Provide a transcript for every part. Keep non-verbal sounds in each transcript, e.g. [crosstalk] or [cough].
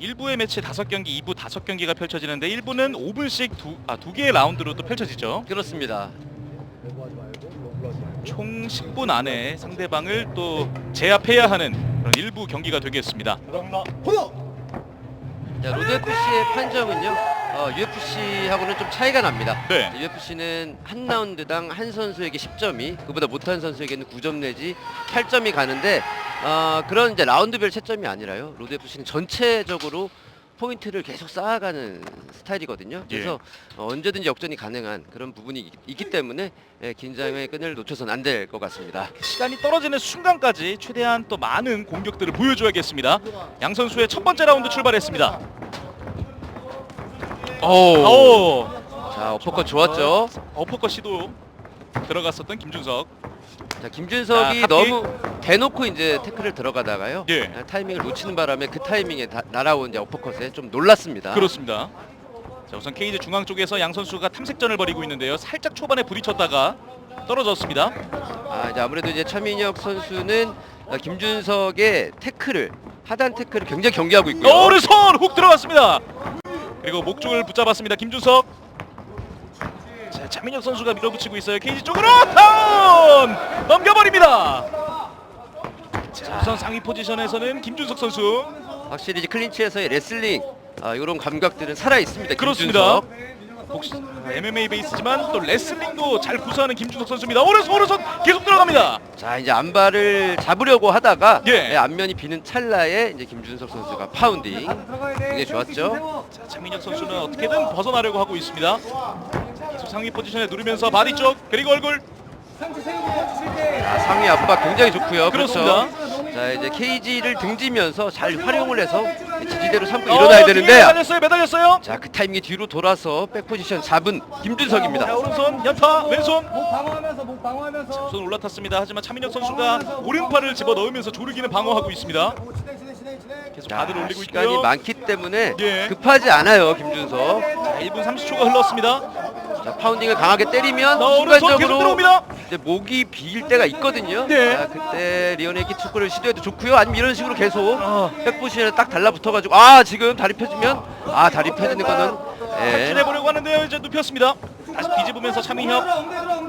1부의 매치 5경기, 2부 5경기가 펼쳐지는데 1부는 5분씩 두, 아, 두 개의 라운드로 또 펼쳐지죠. 그렇습니다. 총 10분 안에 상대방을 또 제압해야 하는 그런 일부 경기가 되겠습니다. 자, 로드 FC의 판정은요. 어, UFC하고는 좀 차이가 납니다. 네. UFC는 한 라운드당 한 선수에게 10점이 그보다 못한 선수에게는 9점 내지 8점이 가는데 어, 그런 이제 라운드별 채점이 아니라요. 로드 FC는 전체적으로 포인트를 계속 쌓아가는 스타일이거든요. 그래서 어, 언제든지 역전이 가능한 그런 부분이 있- 있기 때문에 예, 긴장의 끈을 놓쳐서는 안될 것 같습니다. 시간이 떨어지는 순간까지 최대한 또 많은 공격들을 보여줘야겠습니다. 양 선수의 첫 번째 라운드 출발했습니다. 오, 자, 어퍼컷 좋았죠. 어퍼컷 시도 들어갔었던 김준석. 자, 김준석이 자, 탑킥. 너무 대놓고 이제 태클을 들어가다가요. 예. 아, 타이밍을 놓치는 바람에 그 타이밍에 다, 날아온 이제 어퍼컷에 좀 놀랐습니다. 그렇습니다. 자, 우선 케이지 중앙 쪽에서 양 선수가 탐색전을 벌이고 있는데요. 살짝 초반에 부딪혔다가 떨어졌습니다. 아, 이제 아무래도 이제 차민혁 선수는 어, 김준석의 태클을 하단 태클을 굉장히 경계하고 있고요. 오른손 훅 들어갔습니다. 그리고 목 쪽을 붙잡았습니다. 김준석. 자, 차민혁 선수가 밀어붙이고 있어요. 케이지 쪽으로 다운 넘겨버립니다. 자, 우선 상위 포지션에서는 김준석 선수. 확실히 이제 클린치에서의 레슬링 아, 이런 감각들은 살아 있습니다. 그렇습니다. 김준석. 복시, MMA 베이스지만 또 레슬링도 잘 구사하는 김준석 선수입니다. 오른손 오른손 계속 들어갑니다. 자, 이제 안발을 잡으려고 하다가 예. 예, 앞면이 비는 찰나에 이제 김준석 선수가 파운딩 굉장히 좋았죠. 자, 차민혁 선수는 어떻게든 벗어나려고 하고 있습니다. 계속 상위 포지션에 누르면서 바디 쪽 그리고 얼굴 자, 상위 압박 굉장히 좋고요. 그렇습니다. 그렇죠? 자, 이제 케이지를 등지면서 잘 활용을 해서 지지대로 삼고 일어나야 어, 뒤에 되는데 매달렸어요 매달렸어요. 자, 그 타이밍에 뒤로 돌아서 백 포지션 잡은 김준석입니다. 자 오른손 연타 왼손 목 방어하면서 목 방어하면서 손 올라탔습니다. 하지만 차민혁 선수가 오른팔을 집어 넣으면서 조르기는 방어하고 있습니다. 계속 자, 바디를 올리고 시간이 있고요. 많기 때문에 예. 급하지 않아요, 김준석. 자, 1분 30초가 흘렀습니다. 자, 파운딩을 강하게 때리면 어, 오른손 계속 순간적으로 들어옵니다. 이제 목이 비일 때가 있거든요. 네. 자, 그때 리오네기 투구를 시도해도 좋고요. 아니면 이런 식으로 계속 어. 백포지션에 딱 달라붙어가지고 아 지금 다리 펴주면 아 다리 펴지는 거는 예. 탈출해보려고 하는데요. 이제 눕혔습니다. 다시 뒤집으면서 차민혁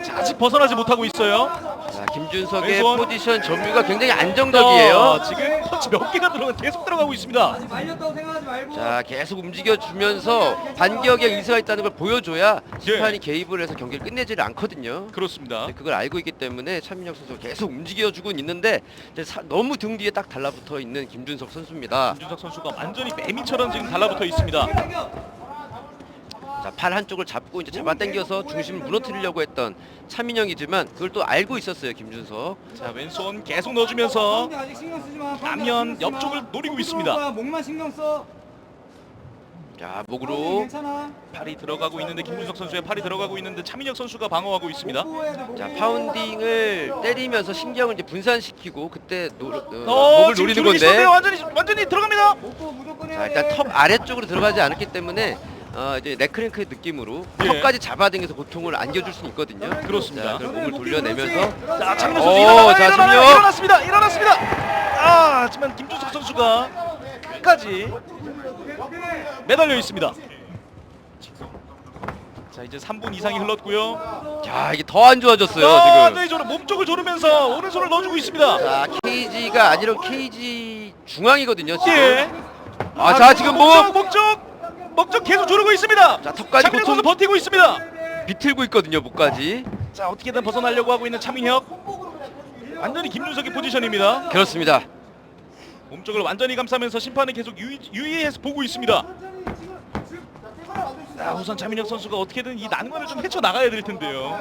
자, 아직 벗어나지 못하고 있어요. 자, 김준석의 왼손. 포지션 점유가 굉장히 안정적이에요. 어, 지금 펀치 몇 개가 들어가 계속 들어가고 있습니다. 말렸다고 생각하지 말고 자 계속 움직여주면서 반격의 의사가 있다는 걸 보여줘야 예. 심판이 개입을 해서 경기를 끝내지를 않거든요. 그렇습니다. 그걸 알고 있기 때문에 차민혁 선수가 계속 움직여주고 있는데 이제 사- 너무 등 뒤에 딱 달라붙어 있는 김준석 선수입니다. 김준석 선수가 완전히 매미처럼 지금 달라붙어 있습니다. 자, 팔 한쪽을 잡고 이제 잡아당겨서 중심을 무너뜨리려고 했던 차민영이지만 그걸 또 알고 있었어요 김준석. 자 왼손 계속 넣어주면서 파운딩 아직 신경 쓰지 마 앞면 옆쪽을 노리고 있습니다. 목만 신경 써자 목으로 괜찮아 팔이 들어가고 있는데 김준석 선수의 팔이 들어가고 있는데 차민혁 선수가 방어하고 있습니다. 보호해야 돼, 자 보호. 파운딩을 때리면서 신경을 이제 분산시키고 그때 노, 어, 어, 목을 지금 노리는 조르기 건데. 완전히 완전히 들어갑니다. 목 보호 무조건 해야 자돼 일단 턱 아래쪽으로 들어가지 않았기 때문에 어, 이제 넥크랭크 느낌으로 예. 턱까지 잡아당겨서 고통을 안겨줄 수는 있거든요. 그렇습니다. 자, 그럼 몸을 돌려내면서 자 차민혁 오, 선수 일어나요. 자, 일어나요. 차민혁. 일어났습니다. 일어났습니다. 아 하지만 김준석 선수가 끝까지 매달려 있습니다. 자 이제 3분 이상이 흘렀고요. 자 이게 더 안 좋아졌어요 아, 지금. 완전히 저는 몸쪽을 조르면서 오른손을 넣어주고 있습니다. 자 케이지가 아니라 케이지 중앙이거든요 지금. 예. 아, 자 지금 목적 뭐 목적 목적 계속 조르고 있습니다. 자, 턱까지 차민혁 선수 고통- 버티고 있습니다. 비틀고 있거든요 목까지. 자 어떻게든 벗어나려고 하고 있는 차민혁. 완전히 김준석의 포지션입니다. 그렇습니다. 몸쪽을 완전히 감싸면서 심판은 계속 유의, 유의해서 보고 있습니다. 자, 우선 차민혁 선수가 어떻게든 이 난관을 좀 헤쳐 나가야 될 텐데요.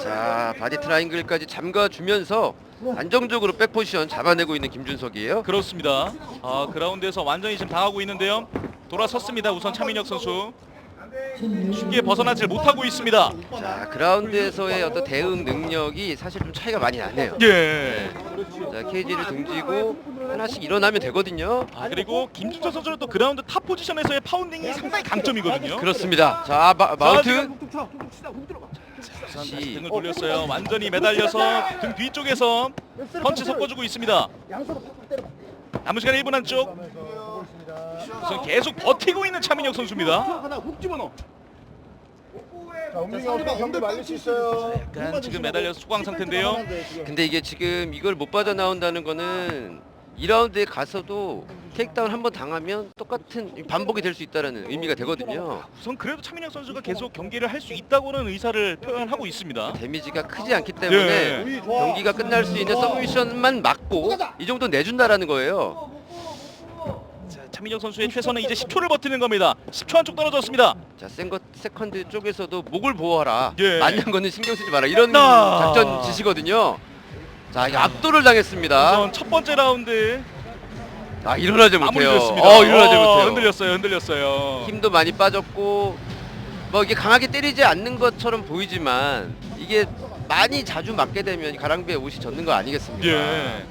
자 바디 트라이앵글까지 잠가주면서 안정적으로 백 포지션 잡아내고 있는 김준석이에요. 그렇습니다. 아, 그라운드에서 완전히 지금 당하고 있는데요. 돌아섰습니다. 우선 차민혁 선수. 쉽게 벗어나질 못하고 있습니다. 자 그라운드에서의 어떤 대응 능력이 사실 좀 차이가 많이 나네요. 예. 자 케이지를 등지고 하나씩 일어나면 되거든요. 아, 그리고 김준석 선수는 또 그라운드 탑 포지션에서의 파운딩이 상당히 강점이거든요. 그렇습니다. 자 마, 마운트. 치 다 다시 등을 돌렸어요. 완전히 매달려서 등 뒤쪽에서 펀치 섞어주고 있습니다. 양손으로 팍팍 남은 시간 1분 안쪽. 우선 계속 버티고 있는 차민혁 선수입니다. 하나 훅 집어넣어. 자, 움직임 없이 경기 말릴 수 있어요. 약간 지금 매달려서 수광 상태인데요. 근데 이게 지금 이걸 못 빠져나온다는 거는 2라운드에 가서도 테이크다운 한 번 당하면 똑같은 반복이 될 수 있다는 의미가 되거든요. 우선 그래도 차민혁 선수가 계속 경기를 할 수 있다고는 의사를 표현하고 있습니다. 데미지가 크지 않기 때문에 예. 경기가 끝날 수 있는 서브미션만 막고 이 정도 내준다라는 거예요. 자, 차민혁 선수의 최선은 이제 10초를 버티는 겁니다. 10초 안쪽 떨어졌습니다. 자, 센거 세컨드 쪽에서도 목을 보호하라. 예. 맞는 거는 신경 쓰지 마라. 이런 아. 작전 지시거든요. 자, 이게 압도를 당했습니다. 우선 첫 번째 라운드 아, 일어나지 못해요. 마무리됐습니다. 어, 일어나지 어, 못해요. 흔들렸어요, 흔들렸어요. 힘도 많이 빠졌고 뭐 이게 강하게 때리지 않는 것처럼 보이지만 이게 많이 자주 맞게 되면 가랑비에 옷이 젖는 거 아니겠습니까? 예.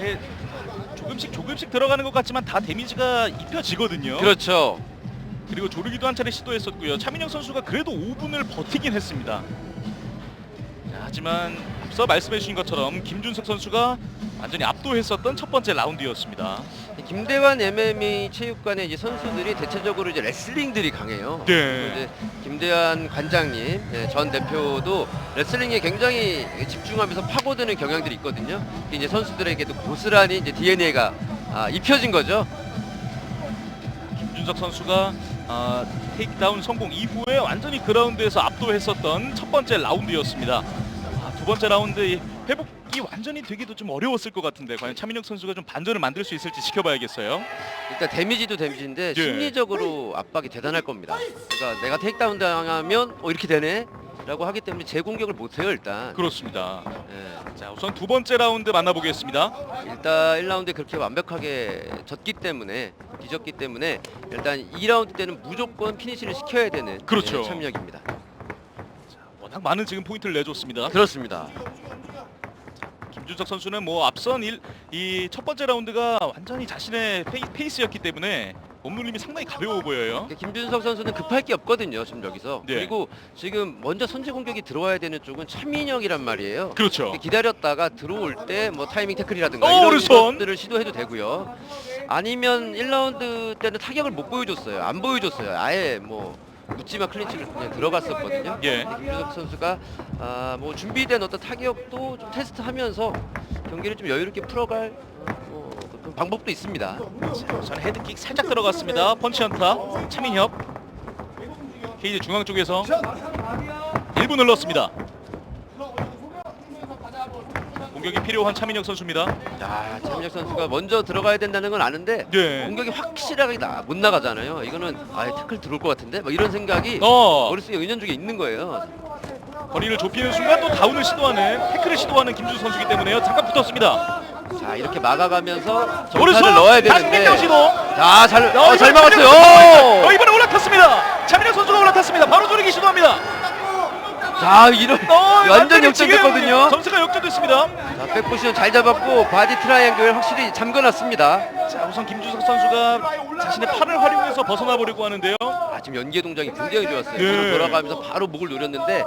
예, 조금씩 조금씩 들어가는 것 같지만 다 데미지가 입혀지거든요. 그렇죠. 그리고 조르기도 한 차례 시도했었고요. 차민영 선수가 그래도 5분을 버티긴 했습니다. 자, 하지만 앞서 말씀해주신 것처럼 김준석 선수가 완전히 압도했었던 첫 번째 라운드였습니다. 김대환 MMA 체육관의 이제 선수들이 대체적으로 이제 레슬링들이 강해요. 네. 그리고 이제 김대환 관장님, 예, 전 대표도 레슬링에 굉장히 집중하면서 파고드는 경향들이 있거든요. 이제 선수들에게도 고스란히 이제 DNA가 아, 입혀진 거죠. 김준석 선수가 아, 테이크다운 성공 이후에 완전히 그라운드에서 압도했었던 첫 번째 라운드였습니다. 아, 두 번째 라운드 이 회복 이 완전히 되기도 좀 어려웠을 것 같은데 과연 차민혁 선수가 좀 반전을 만들 수 있을지 지켜봐야겠어요. 일단 데미지도 데미지인데 예. 심리적으로 압박이 대단할 겁니다. 그러니까 내가 테이크다운 당하면 어 이렇게 되네 라고 하기 때문에 재공격을 못해요 일단. 그렇습니다. 예. 자 우선 두 번째 라운드 만나보겠습니다. 일단 1라운드에 그렇게 완벽하게 졌기 때문에 뒤졌기 때문에 일단 2라운드 때는 무조건 피니시를 시켜야 되는 그렇죠. 예, 참력입니다. 워낙 많은 지금 포인트를 내줬습니다. 그렇습니다. 김준석 선수는 뭐 앞선 이 첫 번째 라운드가 완전히 자신의 페이, 페이 스였기 때문에 몸놀림이 상당히 가벼워 보여요. 김준석 선수는 급할 게 없거든요 지금 여기서. 네. 그리고 지금 먼저 선제 공격이 들어와야 되는 쪽은 차민혁이란 말이에요. 그렇죠. 기다렸다가 들어올 때 뭐 타이밍 태클이라든가 어, 이런. 것들을 시도해도 되고요. 아니면 1라운드 때는 타격을 못 보여줬어요. 안 보여줬어요. 아예 뭐 묻지마 클린치를 그냥 들어갔었거든요. 예. 김준석 선수가 아, 뭐 준비된 어떤 타격도 좀 테스트하면서 경기를 좀 여유롭게 풀어갈 어, 뭐 그런 방법도 있습니다. 우선 헤드킥 살짝 들어갔습니다. 펀치 연타 차민혁 케이지 중앙 쪽에서 1분 흘렀습니다. 공격이 필요한 차민혁 선수입니다. 야, 차민혁 선수가 먼저 들어가야 된다는 건 아는데 네. 공격이 확실하게 나, 못 나가잖아요. 이거는 아, 태클 들어올 것 같은데 막 이런 생각이 어 머릿속에 은연중에 있는 거예요. 거리를 좁히는 순간 또 다운을 시도하는 태클을 시도하는 김준 선수이기 때문에요. 잠깐 붙었습니다. 자, 이렇게 막아가면서 오른손 정타를 넣어야 다시 되는데. 땡겨 시도. 자, 잘, 어, 어, 잘 막았어요. 어, 이번에 올라탔습니다. 차민혁 선수가 올라탔습니다. 바로 조르기 시도합니다. 자, 이런 어, 완전 역전됐거든요. 점수가 역전됐습니다. 자, 백포지션 잘 잡았고 바디 트라이앵글 확실히 잠궈놨습니다. 자 우선 김준석 선수가 자신의 팔을 활용해서 벗어나 보려고 하는데요. 아, 지금 연계 동작이 굉장히 좋았어요. 네. 뒤로 돌아가면서 바로 목을 노렸는데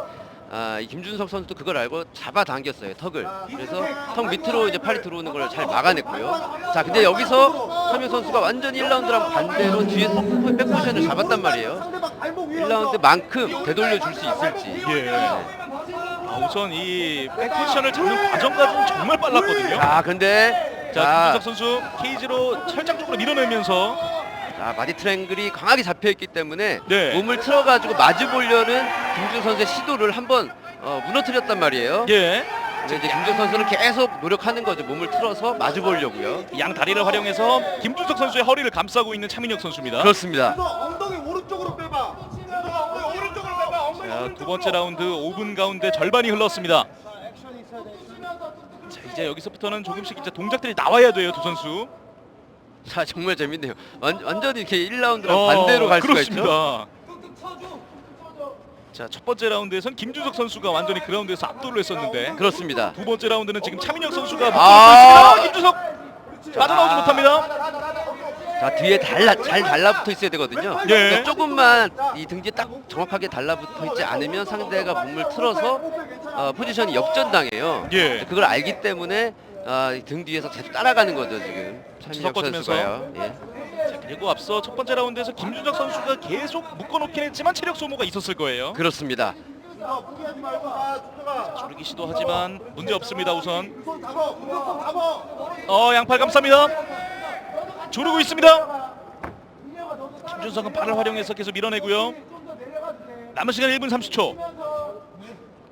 아, 이 김준석 선수도 그걸 알고 잡아당겼어요 턱을. 그래서 턱 밑으로 이제 팔이 들어오는 걸 잘 막아냈고요. 자, 근데 여기서 차명 선수가 완전 1라운드랑 반대로 뒤에서 백포지션을 잡았단 말이에요. 1라운드만큼 되돌려 줄 수 있을지. 예. 아, 우선 이 백포지션을 잡는 과정까지는 정말 빨랐거든요. 자, 근데 자 자, 김준석 선수 케이지로 철장쪽으로 밀어내면서 자, 바디 트랭글이 강하게 잡혀 있기 때문에 네. 몸을 틀어가지고 마주 보려는 김준 선수의 시도를 한번 어, 무너뜨렸단 말이에요. 예. 근데 이제 김준 선수는 계속 노력하는 거죠. 몸을 틀어서 마주 보려고요. 양 다리를 활용해서 김준석 선수의 허리를 감싸고 있는 차민혁 선수입니다. 그렇습니다. 엉덩이 오른쪽으로 빼봐. 엉덩이 오른쪽으로 빼봐. 엉덩이 자, 두 번째 라운드 5분 가운데 절반이 흘렀습니다. 자, 이제 여기서부터는 조금씩 이제 동작들이 나와야 돼요, 두 선수. 자 정말 재밌네요. 완, 완전히 이렇게 1라운드랑 어, 반대로 갈 수가 있죠. 그렇습니다. 자, 첫 번째 라운드에선 김준석 선수가 완전히 그라운드에서 압도를 했었는데 그렇습니다. 두 번째 라운드는 지금 차민혁 선수가 아! 아~ 김준석 빠져나오지 못합니다. 자 뒤에 달라 잘 달라붙어 있어야 되거든요. 예. 그러니까 조금만 이 등뒤에 딱 정확하게 달라붙어 있지 않으면 상대가 몸을 틀어서 어, 포지션이 역전당해요. 예. 그걸 알기 때문에 아, 이등 뒤에서 계속 따라가는 거죠 지금 차민혁 섞어주면서. 선수가요. 예. 자, 그리고 앞서 첫 번째 라운드에서 김준석 선수가 계속 묶어놓긴 했지만 체력 소모가 있었을 거예요. 그렇습니다. 조르기 시도하지만 문제 없습니다. 우선 어 양팔 감쌉니다. 조르고 있습니다. 김준석은 팔을 활용해서 계속 밀어내고요. 남은 시간 1분 30초.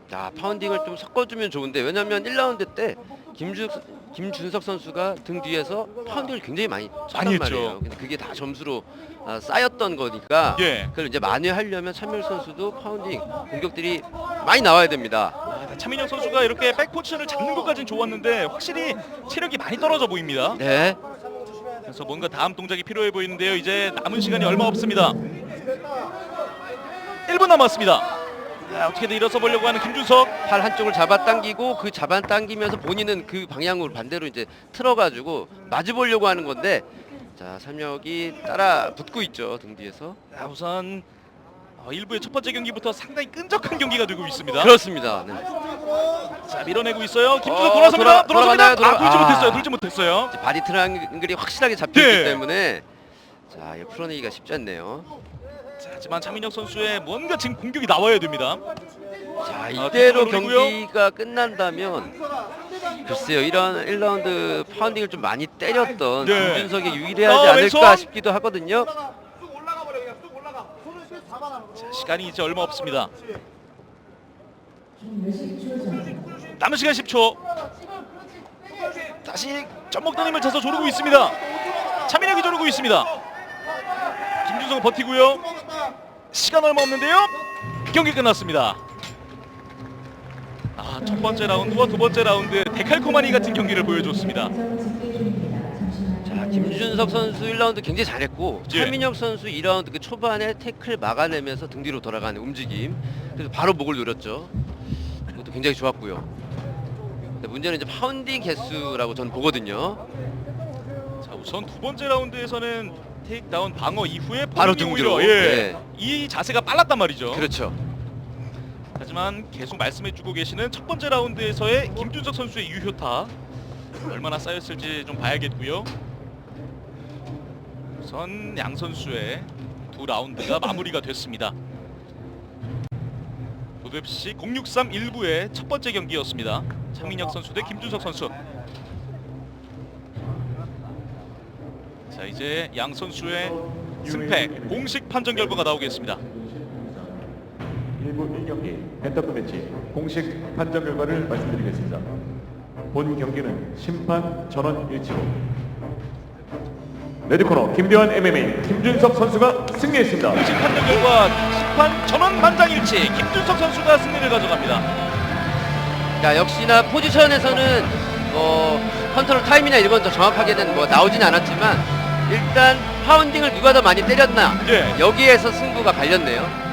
자 파운딩을 좀 섞어주면 좋은데 왜냐면 1라운드 때 김준 김준석 선수가 등 뒤에서 파운딩을 굉장히 많이 쳤단 했죠. 말이에요. 근데 그게 다 점수로 아, 쌓였던 거니까 예. 그걸 이제 만회하려면 차민혁 선수도 파운딩 공격들이 많이 나와야 됩니다. 아, 차민혁 선수가 이렇게 백 포지션을 잡는 것까지는 좋았는데 확실히 체력이 많이 떨어져 보입니다. 네. 그래서 뭔가 다음 동작이 필요해 보이는데요. 이제 남은 시간이 얼마 없습니다. 1분 남았습니다. 자, 어떻게든 일어서 보려고 하는 김준석. 팔 한쪽을 잡아당기고 그 잡아당기면서 본인은 그 방향으로 반대로 이제 틀어가지고 맞아보려고 하는 건데 자 삼력이 따라 붙고 있죠 등 뒤에서 자, 우선 어, 1부의 첫 번째 경기부터 상당히 끈적한 경기가 되고 있습니다. 그렇습니다. 네. 자, 밀어내고 있어요. 김준석 어, 돌아섭니다. 돌아- 돌아섭니다. 돌아가나요? 돌아- 아, 돌지 아. 못했어요. 돌지 못했어요. 이제 바디 트라이앵글이 확실하게 잡혔기 네. 때문에 자 이거 풀어내기가 쉽지 않네요. 자, 하지만 차민혁 선수의 뭔가 지금 공격이 나와야 됩니다. 자 아, 이대로 노리고요. 경기가 끝난다면 글쎄요 이런 1라운드 파운딩을 좀 많이 때렸던 네. 김준석이 유리하지 어, 않을까. 싶기도 하거든요. 쑥 올라가 버려 그냥 쑥 올라가 손을 쭉 잡아놔 자, 시간이 이제 얼마 없습니다. 남은 시간 10초. 다시 전목다님을 쳐서 조르고 있습니다. 차민혁이 조르고 있습니다. 김준성 버티고요. 시간 얼마 없는데요. 경기 끝났습니다. 아, 첫 번째 라운드와 두 번째 라운드 데칼코마니 같은 경기를 보여줬습니다. 자 김준석 선수 1라운드 굉장히 잘했고 예. 차민혁 선수 2라운드 그 초반에 태클 막아내면서 등 뒤로 돌아가는 움직임 그래서 바로 목을 노렸죠 이것도 굉장히 좋았고요 근데 문제는 이제 파운딩 개수라고 저는 보거든요 자, 우선 두 번째 라운드에서는 테이크다운 방어 이후에 바로 등으로. 오히려, 예, 네. 이 자세가 빨랐단 말이죠. 그렇죠 하지만 계속 말씀해주고 계시는 첫 번째 라운드에서의 김준석 선수의 유효타 얼마나 쌓였을지 좀 봐야겠고요. 우선 양 선수의 두 라운드가 [laughs] 마무리가 됐습니다. 도대FC 063 1부의 첫 번째 경기였습니다. 차민혁 선수 대 김준석 선수. 이제 양 선수의 승패 공식 판정 결과가 나오겠습니다. 1부 1경기 펜타클 매치 공식 판정 결과를 말씀드리겠습니다. 본 경기는 심판 전원 일치로 레드코너 김대환 MMA 김준석 선수가 승리했습니다. 공식 판정 결과 심판 전원 만장일치 김준석 선수가 승리를 가져갑니다. 자 역시나 포지션에서는 뭐 컨트롤 타임이나 이런 건 더 정확하게는 뭐 나오진 않았지만 일단 파운딩을 누가 더 많이 때렸나 예. 여기에서 승부가 갈렸네요